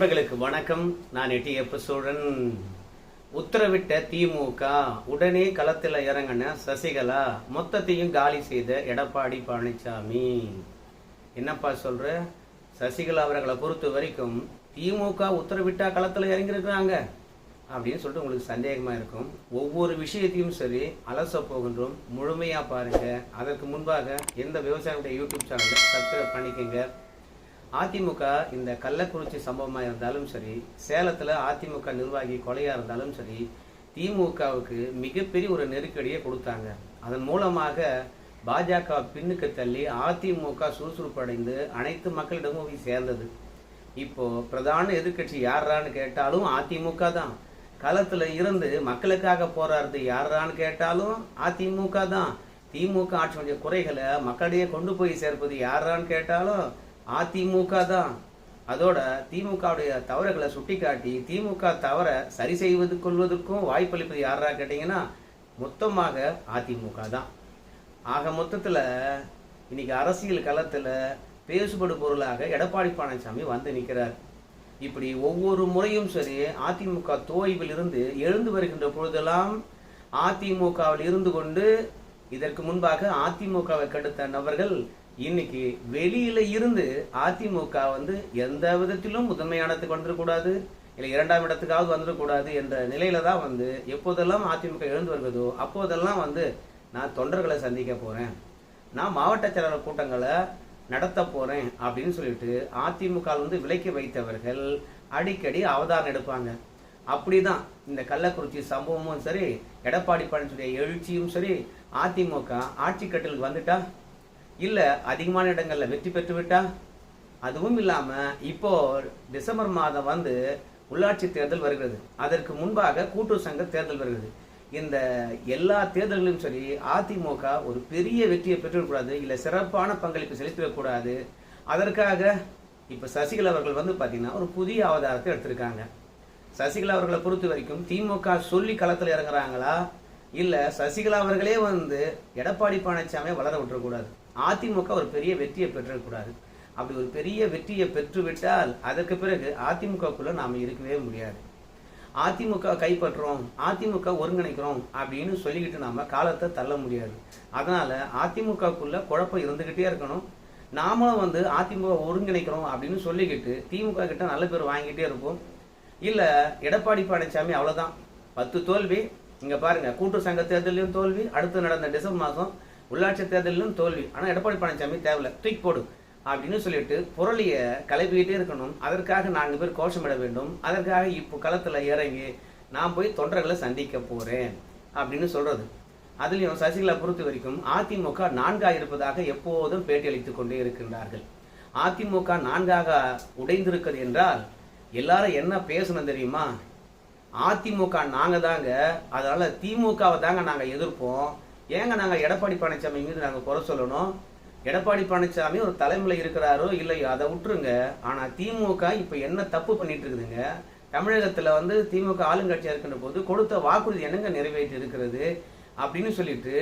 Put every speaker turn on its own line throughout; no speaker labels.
நண்பர்களுக்கு வணக்கம். நான் எட்டியப்ப சோழன். உத்தரவிட்ட திமுக உடனே களத்தில் இறங்கின சசிகலா மொத்தத்தையும் காலி செய்த எடப்பாடி பழனிசாமி என்னப்பா சொல்ற? சசிகலா அவர்களை பொறுத்த வரைக்கும் திமுக உத்தரவிட்டா களத்தில் இறங்கியிருக்கிறாங்க அப்படின்னு சொல்லிட்டு உங்களுக்கு சந்தேகமாக இருக்கும். ஒவ்வொரு விஷயத்தையும் சரி அலச போகின்றோம். முழுமையாக பாருங்கள் அதற்கு முன்பாக எந்த விவசாயிகளுடைய யூடியூப் சேனலை சப்ஸ்கிரைப் பண்ணிக்கங்க. அதிமுக இந்த கள்ளக்குறிச்சி சம்பவமாக இருந்தாலும் சரி சேலத்தில் அதிமுக நிர்வாகி கொலையாக இருந்தாலும் சரி திமுகவுக்கு மிகப்பெரிய ஒரு நெருக்கடியை கொடுத்தாங்க. அதன் மூலமாக பாஜக பின்னுக்கு தள்ளி அதிமுக சுறுசுறுப்படைந்து அனைத்து மக்களிடமும் போய் சேர்ந்தது. இப்போ பிரதான எதிர்க்கட்சி யாரான்னு கேட்டாலும் அதிமுக தான். களத்தில் இருந்து மக்களுக்காக போராடுறது யாரான்னு கேட்டாலும் அதிமுக தான். திமுக ஆட்சியுடைய குறைகளை மக்களிடையே கொண்டு போய் சேர்ப்பது யாரான்னு கேட்டாலும் அதிமுக தான் அதோட திமுகவுடைய தவறுகளை சுட்டிக்காட்டி திமுக தவற சரி செய்வது கொள்வதற்கும் வாய்ப்பளிப்பது யாரா கேட்டீங்கன்னா மொத்தமாக அதிமுக தான் ஆக மொத்தத்தில் இன்னைக்கு அரசியல் களத்தில் பேசுபடு பொருளாக எடப்பாடி பழனிசாமி வந்து நிற்கிறார் இப்படி ஒவ்வொரு முறையும் சரி அதிமுக தோய்வில் இருந்து எழுந்து வருகின்ற பொழுதெல்லாம் அதிமுகவில் இருந்து கொண்டு இதற்கு முன்பாக அதிமுகவை கெடுத்த நபர்கள் இன்னைக்கு வெளியில இருந்து அதிமுக வந்து எந்த விதத்திலும் முதன்மையானத்துக்கு வந்துடக்கூடாது இல்லை இரண்டாம் இடத்துக்காவது வந்துடக்கூடாது என்ற நிலையில தான் வந்து எப்போதெல்லாம் அதிமுக எழுந்து வருகிறதோ அப்போதெல்லாம் வந்து நான் தொண்டர்களை சந்திக்க போறேன். நான் மாவட்ட செயலாளர் கூட்டங்களை நடத்த போறேன் அப்படின்னு சொல்லிட்டு அதிமுக வந்து விலக்கி வைத்தவர்கள் அடிக்கடி அவதாரம் எடுப்பாங்க. அப்படிதான் இந்த கள்ளக்குறிச்சி சம்பவமும் சரி எடப்பாடி பழனிசாமியுடைய எழுச்சியும் சரி அதிமுக ஆட்சி கட்டலுக்கு வந்துட்டா இல்லை அதிகமான இடங்களில் வெற்றி பெற்று விட்டா? அதுவும் இல்லாமல் இப்போ டிசம்பர் மாதம் வந்து உள்ளாட்சி தேர்தல் வருகிறது. அதற்கு முன்பாக கூட்டுறவு சங்க தேர்தல் வருகிறது. இந்த எல்லா தேர்தல்களிலும் சரி அதிமுக ஒரு பெரிய வெற்றியை பெற்றுவிடக்கூடாது இல்லை சிறப்பான பங்களிப்பு செலுத்திடக்கூடாது. அதற்காக இப்போ சசிகலா அவர்கள் வந்து பார்த்தீங்கன்னா ஒரு புதிய அவதாரத்தை எடுத்திருக்காங்க. சசிகலா அவர்களை பொறுத்த வரைக்கும் திமுக சொல்லி களத்தில் இறங்குறாங்களா? இல்லை சசிகலா அவர்களே வந்து எடப்பாடி பழனிசாமியை வளர விட்டுறக்கூடாது. அதிமுக ஒரு பெரிய வெற்றியை பெற்றுக்கூடாது அப்படி ஒரு பெரிய வெற்றியை பெற்றுவிட்டால் அதற்கு பிறகு அதிமுகக்குள்ள நாம் இருக்கவே முடியாது. அதிமுக கைப்பற்றுறோம் அதிமுக ஒருங்கிணைக்கிறோம் அப்படின்னு சொல்லிக்கிட்டு நாம் காலத்தை தள்ள முடியாது. அதனால அதிமுகக்குள்ள குழப்பம் இருந்துக்கிட்டே இருக்கணும். நாமளும் வந்து அதிமுக ஒருங்கிணைக்கிறோம் அப்படின்னு சொல்லிக்கிட்டு திமுக கிட்ட நல்ல பேர் வாங்கிட்டே இருப்போம். இல்லை எடப்பாடி பழனிசாமி அவ்வளோதான் பத்து தோல்வி இங்கே பாருங்க கூட்டு சங்க தேர்தலையும் தோல்வி அடுத்து நடந்த டிசம்பர் மாதம் உள்ளாட்சி தேர்தலிலும் தோல்வி. ஆனால் எடப்பாடி பழனிசாமி தேவையில்ல தூக்கி போடு அப்படின்னு சொல்லிட்டு பொருளியை கலப்பிக்கிட்டே இருக்கணும். அதற்காக நான்கு பேர் கோஷமிட வேண்டும். அதற்காக இப்போ களத்தில் இறங்கி நான் போய் தொண்டர்களை சந்திக்க போகிறேன் அப்படின்னு சொல்கிறது அதுலேயும் சசிகலா பொறுத்த வரைக்கும் அதிமுக நான்காக இருப்பதாக எப்போதும் பேட்டியளித்து கொண்டே இருக்கின்றார்கள். அதிமுக நான்காக உடைந்திருக்கிறது என்றால் எல்லாரும் என்ன பேசணும் தெரியுமா? அதிமுக நாங்கள் தாங்க அதனால் திமுகவை தாங்க நாங்கள் எதிர்ப்போம். ஏங்க நாங்கள் எடப்பாடி பழனிசாமி மீது நாங்கள் குறை சொல்லணும்? எடப்பாடி பழனிசாமி ஒரு தலைமையில் இருக்கிறாரோ இல்லையோ அதை விட்டுருங்க. ஆனால் திமுக இப்போ என்ன தப்பு பண்ணிட்டு இருக்குதுங்க தமிழகத்தில் வந்து திமுக ஆளுங்கட்சியா இருக்கின்ற போது கொடுத்த வாக்குறுதி என்னங்க நிறைவேற்றி இருக்கிறது? அப்படின்னு சொல்லிட்டு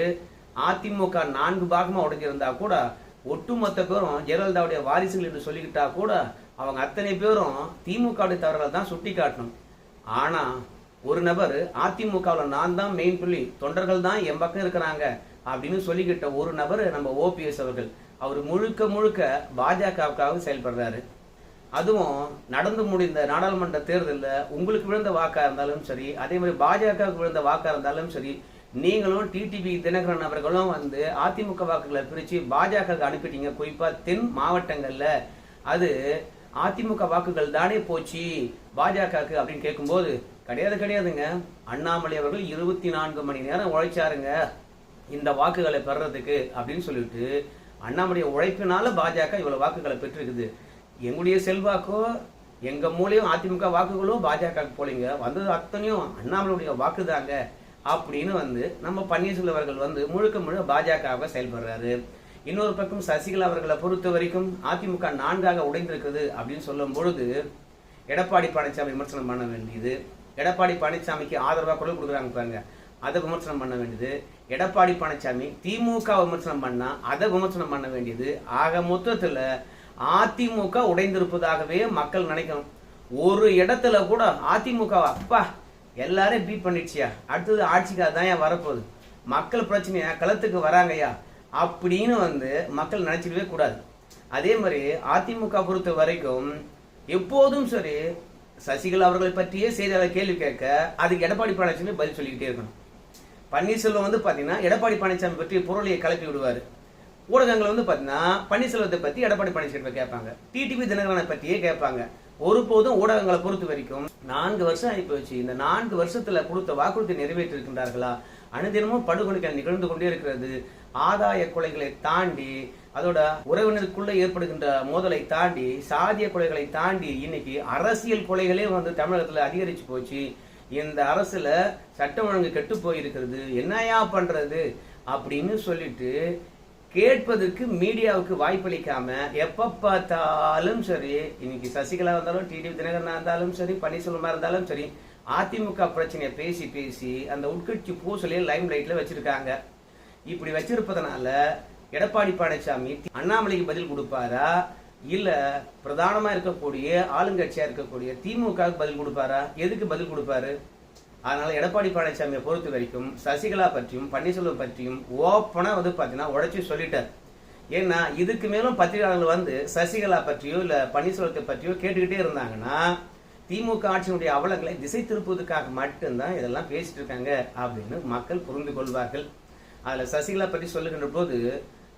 அதிமுக நான்கு பாகமாக உடைஞ்சிருந்தா கூட ஒட்டுமொத்த பேரும் ஜெயலலிதாவுடைய வாரிசுகள் என்று சொல்லிக்கிட்டா கூட அவங்க அத்தனை பேரும் திமுகவுடைய தவறுகளை தான் சுட்டி காட்டணும் ஆனால் ஒரு நபர் அதிமுகவில் நான் தான் மெயின் புள்ளி தொண்டர்கள் தான் என் பக்கம் இருக்கிறாங்க அப்படின்னு சொல்லிக்கிட்ட ஒரு நபர் நம்ம ஓபிஎஸ் அவர்கள். அவர் முழுக்க முழுக்க பாஜகவுக்காக செயல்படுறாரு. அதுவும் நடந்து முடிந்த நாடாளுமன்ற தேர்தலில் உங்களுக்கு விழுந்த வாக்காக இருந்தாலும் சரி அதே மாதிரி பாஜகவுக்கு விழுந்த வாக்காக இருந்தாலும் சரி நீங்களும் டிடிபி தினகரன் அவர்களும் வந்து அதிமுக வாக்குகளை பிரித்து பாஜக அனுப்பிட்டீங்க. குறிப்பாக தென் மாவட்டங்களில். அது அதிமுக வாக்குகள் தானே போச்சு? பாஜகவுக்கு அப்படின்னு கேட்கும்போது கிடையாது கிடையாதுங்க. அண்ணாமலை அவர்கள் இருபத்தி நான்கு மணி நேரம் உழைச்சாருங்க. இந்த வாக்குகளை பெறறதுக்கு அப்படின்னு சொல்லிட்டு அண்ணாமலைய உழைப்பினால பாஜக இவ்வளவு வாக்குகளை பெற்றிருக்குது. எங்களுடைய செல்வாக்கோ எங்க மூலியம் அதிமுக வாக்குகளோ பாஜக போலீங்க. வந்தது அத்தனையும் அண்ணாமலையுடைய வாக்குதாங்க அப்படின்னு வந்து நம்ம பன்னீர்செல்வம் அவர்கள் வந்து முழுக்க முழுக்க பாஜகவாக செயல்படுறாரு. இன்னொரு பக்கம் சசிகலா அவர்களை பொறுத்த வரைக்கும் அதிமுக நான்காக உடைந்திருக்குது அப்படின்னு சொல்லும் பொழுது எடப்பாடி பழனிசாமி விமர்சனம் பண்ண வேண்டியது. எடப்பாடி பழனிசாமிக்கு ஆதரவாக குரல் கொடுக்குறாங்க பாருங்க. அதை விமர்சனம் பண்ண வேண்டியது. எடப்பாடி பழனிசாமி திமுக விமர்சனம் பண்ணால் அதை விமர்சனம் பண்ண வேண்டியது. ஆக மொத்தத்தில் அதிமுக உடைந்திருப்பதாகவே மக்கள் நினைக்கணும். ஒரு இடத்துல கூட அதிமுக அப்பா எல்லாரும் பீட் பண்ணிடுச்சியா? அடுத்தது ஆட்சிக்கு அதான் ஏன் வரப்போகுது. மக்கள் பிரச்சனையா? களத்துக்கு வராங்கய்யா? அப்படின்னு வந்து மக்கள் நினைச்சிடவே கூடாது. அதே மாதிரி அதிமுக பொறுத்த வரைக்கும் எப்போதும் சரி சசிகலா அவர்களை பற்றியே செய்தியாளர் கேள்வி கேட்க அதுக்கு எடப்பாடி பழனிசாமி பதில் சொல்லிக்கிட்டே இருக்கணும். பன்னீர்செல்வம் வந்து பார்த்தீங்கன்னா எடப்பாடி பழனிசாமி பற்றி பொருளையை கிளப்பி விடுவார். ஊடகங்கள் வந்து பார்த்தீங்கன்னா பன்னீர்செல்வத்தை பற்றி எடப்பாடி பழனிசாமி கேட்பாங்க. டிடிவி தினகரனை பற்றியே கேட்பாங்க. ஒருபோதும் ஊடகங்களை பொறுத்த வரைக்கும் நான்கு வருஷம் ஆகி போச்சு. இந்த நான்கு வருஷத்துல கொடுத்த வாக்குறுதி நிறைவேற்றிருக்கின்றார்களா? அனுதினமும் படுகொலைகள் நிகழ்ந்து கொண்டே இருக்கிறது. ஆதாய கொலைகளை தாண்டி அதோட உறவினருக்குள்ள ஏற்படுகின்ற மோதலை தாண்டி சாதிய கொலைகளை தாண்டி இன்னைக்கு அரசியல் கொலைகளே வந்து தமிழகத்துல அதிகரிச்சு போச்சு. இந்த அரசுல சட்டம் ஒழுங்கு கெட்டு போயிருக்கிறது. என்னையா பண்றது? அப்படின்னு சொல்லிட்டு கேட்பதற்கு மீடியாவுக்கு வாய்ப்பளிக்காம எப்ப பார்த்தாலும் சரி இன்னைக்கு சசிகலா இருந்தாலும் டிடிவி தினகரனா இருந்தாலும் சரி பன்னீர்செல்வமா இருந்தாலும் சரி அதிமுக பிரச்சனையை பேசி பேசி அந்த உட்கட்சி பூசலையே லைம் லைட்ல வச்சிருக்காங்க. இப்படி வச்சிருப்பதனால எடப்பாடி பழனிசாமி அண்ணாமலைக்கு பதில் கொடுப்பாரா? இல்ல பிரதானமா இருக்கக்கூடிய ஆளுங்கட்சியா இருக்கக்கூடிய திமுகவுக்கு பதில் கொடுப்பாரா? எதுக்கு பதில் கொடுப்பாரு? அதனால எடப்பாடி பழனிசாமியை பொறுத்த வரைக்கும் சசிகலா பற்றியும் பன்னீர்செல்வம் பற்றியும் ஓப்பனா வந்து பாத்தீங்கன்னா உடச்சி சொல்லிட்டார். ஏன்னா இதுக்கு மேலும் பத்திரிகையாளர்கள் வந்து சசிகலா பற்றியோ இல்ல பன்னீர்செல்வத்தை பற்றியோ கேட்டுக்கிட்டே இருந்தாங்கன்னா திமுக ஆட்சியினுடைய அவலங்களை திசை திருப்புவதற்காக மட்டும்தான் இதெல்லாம் பேசிட்டு இருக்காங்க அப்படின்னு மக்கள் புரிந்து கொள்வார்கள். அதுல சசிகலா பற்றி சொல்லுகின்ற போது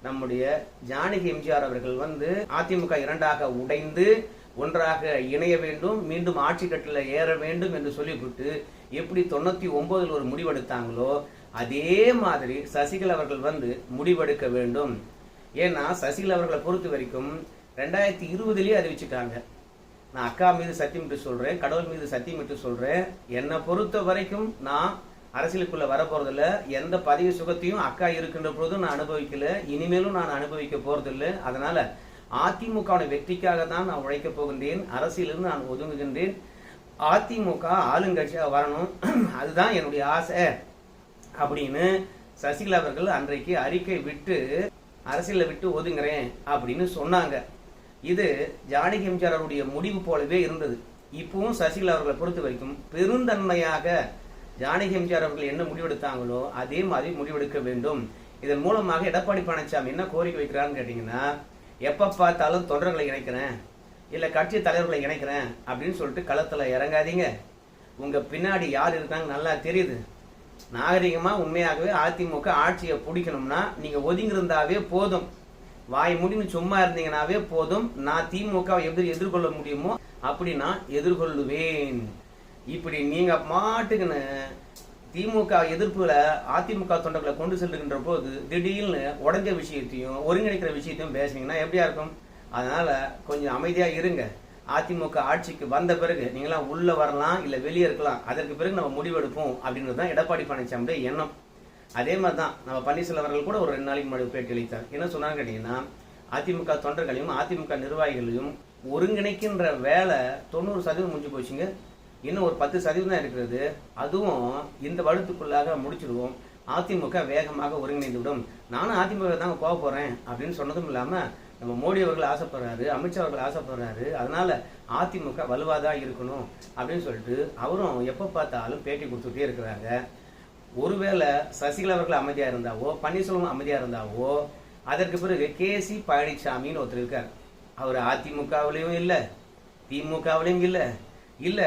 நம்முடைய ஜானகி எம்ஜிஆர் அவர்கள் வந்து அதிமுக இரண்டாக உடைந்து ஒன்றாக இணைய வேண்டும் மீண்டும் ஆட்சி கட்டில ஏற வேண்டும் என்று சொல்லிவிட்டு எப்படி தொண்ணூத்தி ஒன்பதுல ஒரு முடிவெடுத்தாங்களோ அதே மாதிரி சசிகலா அவர்கள் வந்து முடிவெடுக்க வேண்டும். ஏன்னா சசிகலா அவர்களை பொறுத்த வரைக்கும் ரெண்டாயிரத்தி இருபதுலயே அறிவிச்சுட்டாங்க நான் அக்கா மீது சத்தியமிட்டு சொல்றேன் கடவுள் மீது சத்தியமிட்டு சொல்றேன். என்னை பொறுத்த வரைக்கும் நான் அரசியலுக்குள்ளே வர எந்த பதவி சுகத்தையும் அக்கா இருக்கின்ற பொழுதும் நான் அனுபவிக்கல. இனிமேலும் நான் அனுபவிக்க போறதில்ல. அதனால அதிமுகவுடைய வெற்றிக்காக தான் நான் உழைக்க போகின்றேன். அரசியலிருந்து நான் ஒதுங்குகின்றேன். அதிமுக ஆளுங்கட்சியாக வரணும். அதுதான் என்னுடைய ஆசை. அப்படின்னு சசிகலா அவர்கள் அன்றைக்கு அறிக்கை விட்டு அரசியலை விட்டு ஒதுங்குறேன் அப்படின்னு சொன்னாங்க. இது ஜானகி எம்ஜிஆர் அவருடைய முடிவு போலவே இருந்தது. இப்பவும் சசிகலா அவர்களை பொறுத்த வரைக்கும் பெருந்தன்மையாக ஜானகி எம்ஜிஆர் அவர்கள் என்ன முடிவெடுத்தாங்களோ அதே மாதிரி முடிவெடுக்க வேண்டும். இதன் மூலமாக எடப்பாடி பழனிசாமி என்ன கோரிக்கை வைக்கிறான்னு கேட்டீங்கன்னா எப்போ பார்த்தாலும் தொண்டர்களை இணைக்கிறேன் இல்லை கட்சி தலைவர்களை இணைக்கிறேன் அப்படின்னு சொல்லிட்டு களத்தில் இறங்காதீங்க. உங்கள் பின்னாடி யார் இருக்காங்க நல்லா தெரியுது. நாகரிகமாக உண்மையாகவே அதிமுக ஆட்சியை பிடிக்கணும்னா நீங்கள் ஒதுங்கிருந்தாவே போதும். வாய் முடின்னு சும்மா இருந்தீங்கன்னாவே போதும். நான் திமுக எப்படி எதிர்கொள்ள முடியுமோ அப்படி நான் எதிர்கொள்ளுவேன். இப்படி நீங்க மாட்டுக்குன்னு திமுக எதிர்ப்புல அதிமுக தொண்டர்களை கொண்டு செல்லுகின்ற போது திடீர்னு உடஞ்ச விஷயத்தையும் ஒருங்கிணைக்கிற விஷயத்தையும் பேசுனீங்கன்னா எப்படியா இருக்கும்? அதனால கொஞ்சம் அமைதியா இருங்க. அதிமுக ஆட்சிக்கு வந்த பிறகு நீங்களாம் உள்ள வரலாம் இல்ல வெளியே இருக்கலாம். அதற்கு பிறகு நம்ம முடிவெடுப்போம் அப்படின்றது தான் எடப்பாடி பழனிசாமியுடைய எண்ணம். அதே மாதிரி தான் நம்ம பன்னீர்செல்வம் அவர்கள் கூட ஒரு ரெண்டு நாளைக்கு முன்னாடி பேட்டி அளித்தார். என்ன சொன்னாங்க கேட்டீங்கன்னா அதிமுக தொண்டர்களையும் அதிமுக நிர்வாகிகளையும் ஒருங்கிணைக்கின்ற வேலை தொண்ணூறு சதவீதம் முடிஞ்சு போச்சுங்க. இன்னும் ஒரு பத்து சதவீதம் தான் இருக்கிறது. அதுவும் இந்த வருடத்துக்குள்ளாக முடிச்சிடுவோம். அதிமுக வேகமாக ஒருங்கிணைந்து விடும் நானும் அதிமுக தாங்க போக போகிறேன் அப்படின்னு சொன்னதும் இல்லாமல் நம்ம மோடி அவர்கள் ஆசைப்படுறாரு அமித்ஷா அவர்கள் ஆசைப்படுறாரு. அதனால அதிமுக வலுவாதான் இருக்கணும் அப்படின்னு சொல்லிட்டு அவரும் எப்போ பார்த்தாலும் பேட்டி கொடுத்துட்டே இருக்கிறாங்க. ஒருவேளை சசிகலா அவர்கள் அமைதியாக இருந்தாவோ பன்னீர்செல்வம் அமைதியாக இருந்தாவோ அதற்கு பிறகு கே சி பழனிசாமின்னு ஒருத்தர் இருக்கார். அவர் அதிமுகவிலையும் இல்லை திமுகவிலையும் இல்லை இல்ல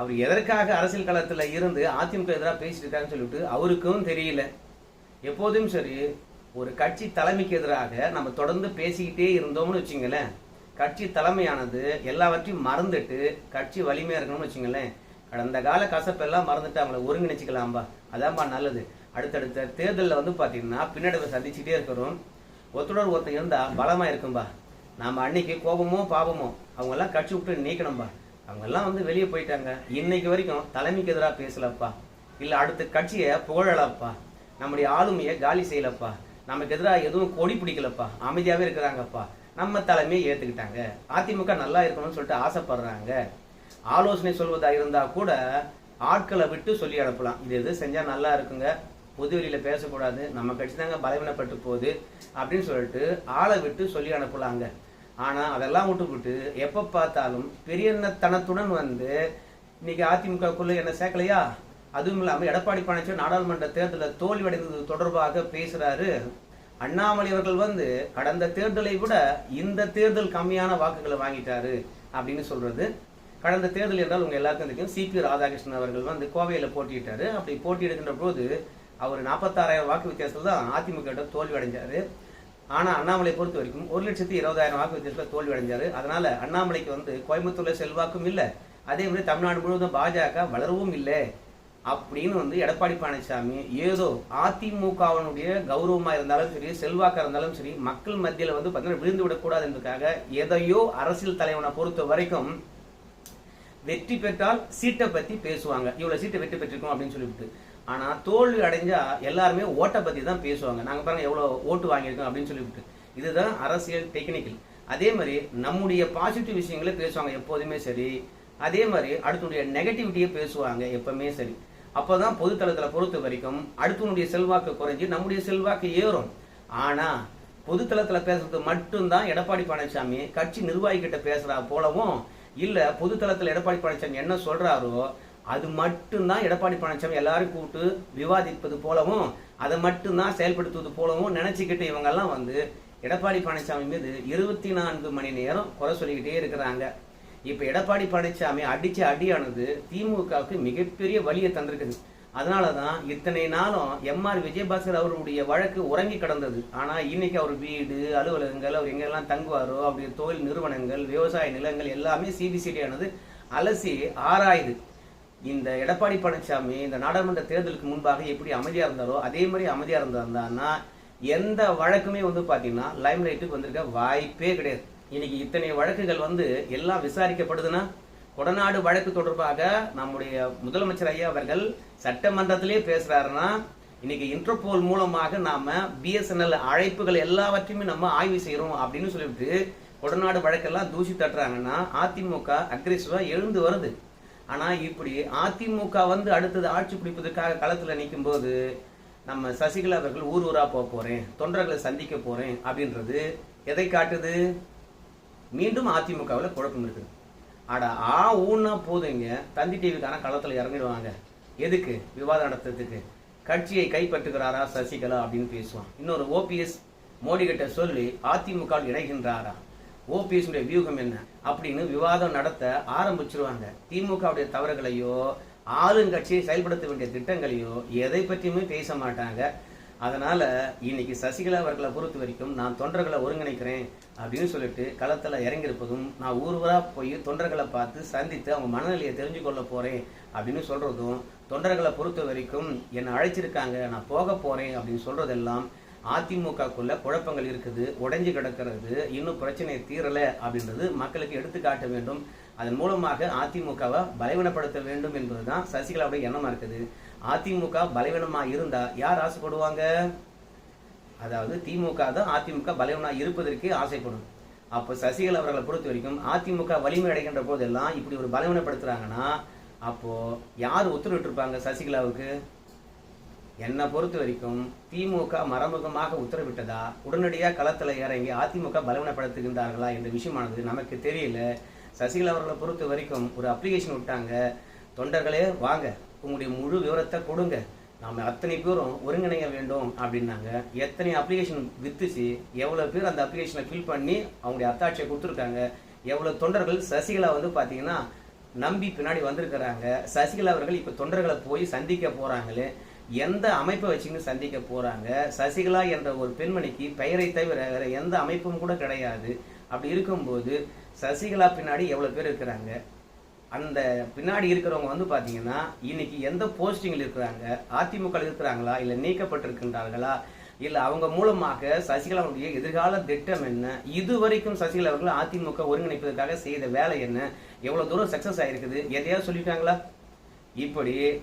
அவர் எதற்காக அரசியல் களத்துல இருந்து அதிமுக எதிராக பேசிட்டு இருக்காருன்னு சொல்லிட்டு அவருக்கும் தெரியல. எப்போதும் சரி ஒரு கட்சி தலைமைக்கு எதிராக நம்ம தொடர்ந்து பேசிக்கிட்டே இருந்தோம்னு வச்சுங்களேன். கட்சி தலைமையானது எல்லாவற்றையும் மறந்துட்டு கட்சி வலிமையா இருக்கணும்னு வச்சுங்களேன். கடந்த கால கசப்பெல்லாம் மறந்துட்டு அவங்கள ஒருங்கிணைச்சிக்கலாம்பா. அதான்பா நல்லது. அடுத்தடுத்த தேர்தலில் வந்து பார்த்தீங்கன்னா பின்னடைவை சந்திச்சுட்டே இருக்கிறோம். ஒருத்தரோட ஒருத்தர் இருந்தால் பலமாக இருக்கும்பா. நாம் அன்னைக்கு கோபமோ பாவமோ அவங்கெல்லாம் கட்சி விட்டு நீக்கணும்பா. அவங்க எல்லாம் வந்து வெளியே போயிட்டாங்க. இன்னைக்கு வரைக்கும் தலைமைக்கு எதிராக பேசலப்பா. இல்லை அடுத்த கட்சியை புகழலப்பா. நம்முடைய ஆளுமையை காலி செய்யலப்பா. நமக்கு எதிராக எதுவும் கொடி பிடிக்கலப்பா. அமைதியாகவே இருக்கிறாங்கப்பா. நம்ம தலைமையை ஏற்றுக்கிட்டாங்க அதிமுக நல்லா இருக்கணும்னு சொல்லிட்டு ஆசைப்படுறாங்க. ஆலோசனை சொல்வதாக இருந்தால் கூட ஆட்களை விட்டு சொல்லி அனுப்பலாம். இது எது செஞ்சால் நல்லா இருக்குங்க. பொது வெளியில் பேசக்கூடாது. நம்ம கட்சி தாங்க பலவீனப்பட்டு போகுது. அப்படின்னு சொல்லிட்டு ஆளை விட்டு சொல்லி அனுப்பலாங்க. ஆனால் அதெல்லாம் விட்டுவிட்டு எப்போ பார்த்தாலும் பெரியன்னத்தனத்துடன் வந்து இன்னைக்கு அதிமுகக்குள்ள என்ன சேர்க்கலையா? அதுவும் இல்லாமல் எடப்பாடி பழனிசாமி நாடாளுமன்ற தேர்தலில் தோல்வியடைந்தது தொடர்பாக பேசுகிறாரு அண்ணாமலை அவர்கள் வந்து கடந்த தேர்தலை விட இந்த தேர்தல் கம்மியான வாக்குகளை வாங்கிட்டாரு அப்படின்னு சொல்றது. கடந்த தேர்தல் என்றால் உங்க எல்லாருக்கும் தெரியும் சிபி ராதாகிருஷ்ணன் அவர்கள் வந்து கோவையில் போட்டியிட்டாரு. அப்படி போட்டியிடுகின்ற போது அவர் நாற்பத்தாறாயிரம் வாக்கு வித்தியாசத்தில் தான் அதிமுக தோல்வி அடைஞ்சாரு. ஆனால் அண்ணாமலை பொறுத்த வரைக்கும் ஒரு லட்சத்தி இருபதாயிரம் வாக்கு வித்தியாசத்தில் தோல்வி அடைஞ்சாரு. அதனால அண்ணாமலைக்கு வந்து கோயம்புத்தூர்ல செல்வாக்கும் இல்லை. அதே மாதிரி தமிழ்நாடு முழுவதும் பாஜக வளரவும் இல்லை அப்படின்னு வந்து எடப்பாடி பழனிசாமி ஏதோ அதிமுகவினுடைய கௌரவமா இருந்தாலும் சரி செல்வாக்கா இருந்தாலும் சரி மக்கள் மத்தியில வந்து பார்த்தீங்கன்னா விழுந்து விடக்கூடாது என்பதுக்காக எதையோ அரசியல் தலைவனை பொறுத்த வரைக்கும் வெற்றி பெற்றால் சீட்டை பத்தி பேசுவாங்க. இவ்வளவு சீட்டை வெற்றி பெற்றிருக்கோம் அப்படின்னு சொல்லிவிட்டு. ஆனால் தோல்வி அடைஞ்சா எல்லாருமே ஓட்டை பற்றி தான் பேசுவாங்க. நாங்கள் பாருங்கள் எவ்வளோ ஓட்டு வாங்கியிருக்கோம் அப்படின்னு சொல்லிவிட்டு. இதுதான் அரசியல் டெக்னிக்கல் அதே மாதிரி நம்முடைய பாசிட்டிவ் விஷயங்களே பேசுவாங்க எப்போதுமே சரி. அதே மாதிரி அடுத்தனுடைய நெகட்டிவிட்டியை பேசுவாங்க எப்பவுமே சரி. அப்போ தான் பொதுத்தளத்தில் பொறுத்த வரைக்கும் அடுத்தனுடைய செல்வாக்கு குறைஞ்சி நம்முடைய செல்வாக்கு ஏறும். ஆனால் பொதுத்தளத்தில் பேசுறது மட்டும்தான் எடப்பாடி பழனிசாமி கட்சி நிர்வாகி பேசுகிறா போலவும் இல்லை பொதுத்தளத்தில் எடப்பாடி பழனிசாமி என்ன சொல்கிறாரோ அது மட்டும்தான் எடப்பாடி பழனிசாமி எல்லாரும் கூப்பிட்டு விவாதிப்பது போலவும் அதை மட்டும்தான் செயல்படுத்துவது போலவும் நினைச்சுக்கிட்டு இவங்கெல்லாம் வந்து எடப்பாடி பழனிசாமி மீது இருபத்தி நான்கு மணி நேரம் குறை சொல்லிக்கிட்டே இருக்கிறாங்க. இப்ப எடப்பாடி பழனிசாமி அடிச்ச அடியானது திமுகவுக்கு மிகப்பெரிய வழியை தந்திருக்குது. அதனாலதான் இத்தனை நாளும் எம்ஆர் விஜயபாஸ்கர் அவருடைய வழக்கு உறங்கி கிடந்தது. ஆனா இன்னைக்கு அவர் வீடு அலுவலகங்கள் அவர் எங்கெல்லாம் தங்குவாரோ அவருடைய தொழில் நிறுவனங்கள் விவசாய நிலங்கள் எல்லாமே சிபிசிடி ஆனது அலசி ஆராயுது. இந்த எடப்பாடி பழனிசாமி இந்த நாடாளுமன்ற தேர்தலுக்கு முன்பாக எப்படி அமைதியாக இருந்தாரோ அதே மாதிரி அமைதியாக இருந்தாருந்தான்னா எந்த வழக்குமே வந்து பார்த்தீங்கன்னா லைம் லைட்டுக்கு வந்திருக்க வாய்ப்பே கிடையாது. இன்னைக்கு இத்தனை வழக்குகள் வந்து எல்லாம் விசாரிக்கப்படுதுன்னா கொடநாடு வழக்கு தொடர்பாக நம்முடைய முதலமைச்சர் ஐயா அவர்கள் சட்டமன்றத்திலே பேசுறாருன்னா இன்னைக்கு இன்டர்போல் மூலமாக நாம பிஎஸ்என்எல் அழைப்புகள் எல்லாவற்றையுமே நம்ம ஆய்வு செய்யறோம் அப்படின்னு சொல்லிவிட்டு கொடநாடு வழக்கெல்லாம் தூசி தட்டுறாங்கன்னா அதிமுக அக்ரெசிவா எழுந்து வருது. ஆனால் இப்படி அதிமுக வந்து அடுத்தது ஆட்சி பிடிப்பதற்காக களத்தில் நிற்கும் போது நம்ம சசிகலா அவர்கள் ஊர் ஊராக போக போகிறேன் தொண்டர்களை சந்திக்க போகிறேன் அப்படின்றது எதை காட்டுது? மீண்டும் அதிமுகவில் குழப்பம் இருக்குது. அட ஆ ஊன்னா போதுங்க. தந்தி டிவிக்கான களத்தில் இறங்கிடுவாங்க. எதுக்கு? விவாதம் நடத்துறதுக்கு. கட்சியை கைப்பற்றுகிறாரா சசிகலா அப்படின்னு பேசுவான். இன்னொரு ஓபிஎஸ் மோடி கிட்ட சொல்லி அதிமுக இணைகின்றாரா? ஓபிஎஸ்னுடைய வியூகம் என்ன? அப்படின்னு விவாதம் நடத்த ஆரம்பிச்சிருவாங்க. திமுகவுடைய தவறுகளையோ ஆளுங்கட்சியை செயல்படுத்த வேண்டிய திட்டங்களையோ எதை பற்றியுமே பேச மாட்டாங்க. அதனால இன்னைக்கு சசிகலா அவர்களை பொறுத்த வரைக்கும் நான் தொண்டர்களை ஒருங்கிணைக்கிறேன் அப்படின்னு சொல்லிட்டு களத்தில் இறங்கியிருப்பதும் நான் ஊர்வராக போய் தொண்டர்களை பார்த்து சந்தித்து அவங்க மனநிலையை தெரிஞ்சு கொள்ள போகிறேன் அப்படின்னு சொல்கிறதும் தொண்டர்களை பொறுத்த வரைக்கும் என்னை அழைச்சிருக்காங்க நான் போக போகிறேன் அப்படின்னு சொல்கிறதெல்லாம் அதிமுகக்குள்ள குழப்பங்கள் இருக்குது உடைஞ்சு கிடக்கிறது இன்னும் பிரச்சனை தீரலை அப்படின்றது மக்களுக்கு எடுத்து காட்ட வேண்டும். அதன் மூலமாக அதிமுகவை பலவீனப்படுத்த வேண்டும் என்பதுதான் சசிகலாவுடைய எண்ணமாக இருக்குது. அதிமுக பலவீனமாக இருந்தால் யார் ஆசைப்படுவாங்க? அதாவது திமுக தான் அதிமுக பலவீனமா இருப்பதற்கு ஆசைப்படும். அப்போ சசிகலா அவர்களை பொறுத்த வரைக்கும் அதிமுக வலிமை அடைகின்ற போதெல்லாம் இப்படி ஒரு பலவீனப்படுத்துகிறாங்கன்னா அப்போது யார் உத்தரவிட்டு இருப்பாங்க சசிகலாவுக்கு? என்னை பொறுத்த வரைக்கும் திமுக மறைமுகமாக உத்தரவிட்டதா? உடனடியாக களத்தில் இறங்கி அதிமுக பலவீனப்படுத்துகின்றார்களா என்ற விஷயமானது நமக்கு தெரியல. சசிகலா அவர்களை பொறுத்த வரைக்கும் ஒரு அப்ளிகேஷன் விட்டாங்க. தொண்டர்களே வாங்க உங்களுடைய முழு விவரத்தை கொடுங்க. நாம் அத்தனை பேரும் ஒருங்கிணைய வேண்டும் அப்படின்னாங்க. எத்தனை அப்ளிகேஷன் வித்துச்சு எவ்வளோ பேர் அந்த அப்ளிகேஷனை ஃபில் பண்ணி அவங்களுடைய அத்தாட்சியை கொடுத்துருக்காங்க. எவ்வளோ தொண்டர்கள் சசிகலா வந்து பார்த்தீங்கன்னா நம்பி பின்னாடி வந்திருக்கிறாங்க. சசிகலா அவர்கள் இப்போ தொண்டர்களை போய் சந்திக்க போகிறாங்களே எந்த அமைப்பை வச்சுன்னு சந்திக்க போறாங்க? சசிகலா என்ற ஒரு பெண்மணிக்கு பெயரை தவிர வேற எந்த அமைப்பும் கூட கிடையாது. அப்படி இருக்கும்போது சசிகலா பின்னாடி எவ்வளவு பேர் இருக்கிறாங்க? அந்த பின்னாடி இருக்கிறவங்க வந்து பாத்தீங்கன்னா இன்னைக்கு எந்த போஸ்டிங்ல இருக்கிறாங்க? அதிமுக இருக்கிறாங்களா? இல்ல நீக்கப்பட்டிருக்கின்றார்களா? இல்ல அவங்க மூலமாக சசிகலாவுடைய எதிர்கால திட்டம் என்ன? இதுவரைக்கும் சசிகலா அவர்கள் அதிமுக ஒருங்கிணைப்பதற்காக செய்த வேலை என்ன? எவ்வளவு தூரம் சக்சஸ் ஆயிருக்குது? எதையாவது சொல்லிட்டாங்களா? இப்படி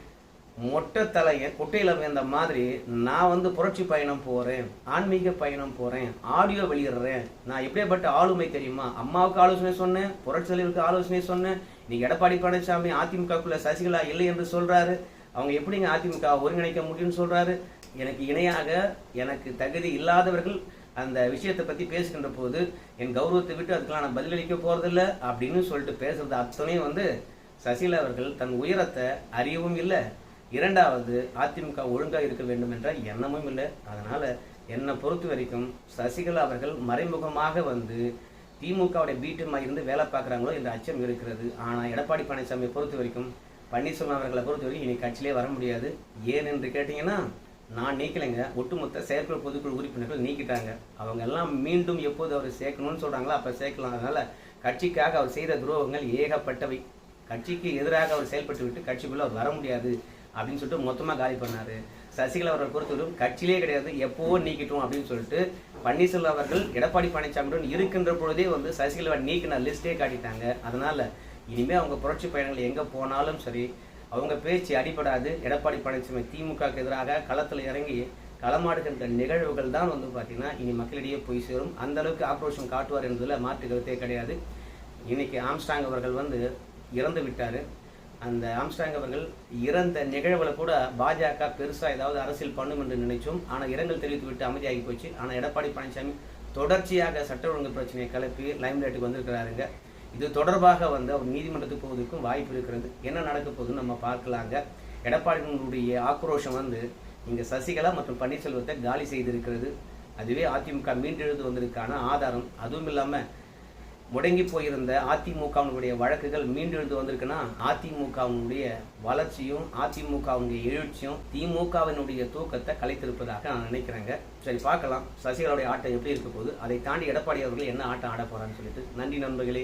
மொட்டை தலையை குட்டையில் வேந்த மாதிரி நான் வந்து புரட்சி பயணம் போகிறேன் ஆன்மீக பயணம் போகிறேன் ஆடியோ வெளியிடுறேன். நான் எப்படியாப்பட்ட ஆளுமை தெரியுமா? அம்மாவுக்கு ஆலோசனை சொன்னேன் புரட்சி தலைவருக்கு ஆலோசனை சொன்னேன். நீங்க எடப்பாடி பழனிசாமி அதிமுகக்குள்ள சசிகலா இல்லை என்று சொல்றாரு. அவங்க எப்படிங்க அதிமுக ஒருங்கிணைக்க முடியும்னு சொல்றாரு? எனக்கு இணையாக எனக்கு தகுதி இல்லாதவர்கள் அந்த விஷயத்தை பத்தி பேசுகின்ற போது என் கௌரவத்தை விட்டு அதுக்கெல்லாம் நான் பதிலளிக்க போறதில்ல அப்படின்னு சொல்லிட்டு பேசுறது அத்தனையும் வந்து சசிகலா அவர்கள் தன் உயரத்தை அறியவும் இல்லை. இரண்டாவது அதிமுக ஒழுங்காக இருக்க வேண்டும் என்ற எண்ணமும் இல்லை. அதனால் என்னை பொறுத்த வரைக்கும் சசிகலா அவர்கள் மறைமுகமாக வந்து திமுகவுடைய பீட்டுமா இருந்து வேலை பார்க்குறாங்களோ என்ற அச்சம் இருக்கிறது. ஆனால் எடப்பாடி பழனிசாமியை பொறுத்த வரைக்கும் பன்னீர்செல்வம் அவர்களை பொறுத்த வரைக்கும் இனி கட்சியிலே வர முடியாது. ஏன் என்று கேட்டிங்கன்னா நான் நீக்கலைங்க. ஒட்டுமொத்த செயற்குழு பொதுக்குழு உறுப்பினர்கள் நீக்கிட்டாங்க. அவங்க எல்லாம் மீண்டும் எப்போது அவர் சேர்க்கணும்னு சொல்கிறாங்களோ அப்போ சேர்க்கலாம். அதனால் கட்சிக்காக அவர் செய்த துரோகங்கள் ஏகப்பட்டவை. கட்சிக்கு எதிராக அவர் செயல்பட்டு விட்டு கட்சிக்குள்ளே அவர் வர முடியாது. அப்படின்னு சொல்லிட்டு மொத்தமாக காலி பண்ணார். சசிகலா அவர்கள் பொறுத்தவரைக்கும் கட்சியிலே கிடையாது எப்போவோ நீக்கிட்டோம் அப்படின்னு சொல்லிட்டு பன்னீர்செல்வம் அவர்கள் எடப்பாடி பழனிசாமியுடன் இருக்கின்ற பொழுதே வந்து சசிகலாவை நீக்கின லிஸ்ட்டே காட்டிட்டாங்க. அதனால் இனிமேல் அவங்க புரட்சி பயணங்கள் எங்கே போனாலும் சரி அவங்க பேச்சு அடிபடாது. எடப்பாடி பழனிசாமி திமுகவுக்கு எதிராக களத்தில் இறங்கி களமாடுகின்ற நிகழ்வுகள் தான் வந்து பார்த்திங்கன்னா இனி மக்களிடையே போய் சேரும். அந்த அளவுக்கு ஆக்ரோஷம் காட்டுவார் என்பதில் மாற்று கருத்தே கிடையாது. இன்றைக்கி ஆம்ஸ்டாங் அவர்கள் வந்து இறந்து விட்டார். அந்த ஆம்ஸ்டாங் அவர்கள் இறந்த நிகழ்வுல கூட பாஜக பெருசா ஏதாவது அரசியல் பண்ணும் என்று நினைச்சோம். ஆனா இரங்கல் தெரிவித்து விட்டு அமைதியாகி போச்சு. ஆனா எடப்பாடி பழனிசாமி தொடர்ச்சியாக சட்ட ஒழுங்கு பிரச்சனையை கிளப்பி லைம்லைட்டுக்கு வந்திருக்கிறாருங்க. இது தொடர்பாக வந்து அவர் நீதிமன்றத்துக்கு போவதற்கும் வாய்ப்பு இருக்கிறது. என்ன நடக்க போகுதுன்னு நம்ம பார்க்கலாங்க. எடப்பாடியினுடைய ஆக்ரோஷம் வந்து இங்க சசிகலா மற்றும் பன்னீர்செல்வத்தை காலி செய்திருக்கிறது. அதுவே அதிமுக மீண்டெழுந்து வந்ததற்கான ஆதாரம். அதுவும் இல்லாமல் முடங்கி போயிருந்த அதிமுகவினுடைய வழக்குகள் மீண்டெழுந்து வந்திருக்குன்னா அதிமுகவினுடைய வளர்ச்சியும் அதிமுகவினுடைய எழுச்சியும் திமுகவினுடைய தூக்கத்தை கலைத்திருப்பதாக நான் நினைக்கிறேங்க. சரி பார்க்கலாம். சசிகலாவுடைய ஆட்டம் எப்படி இருக்க போகுது? அதை தாண்டி எடப்பாடி அவர்கள் என்ன ஆட்டம் ஆட போறான்னு சொல்லிட்டு. நன்றி நண்பர்களே.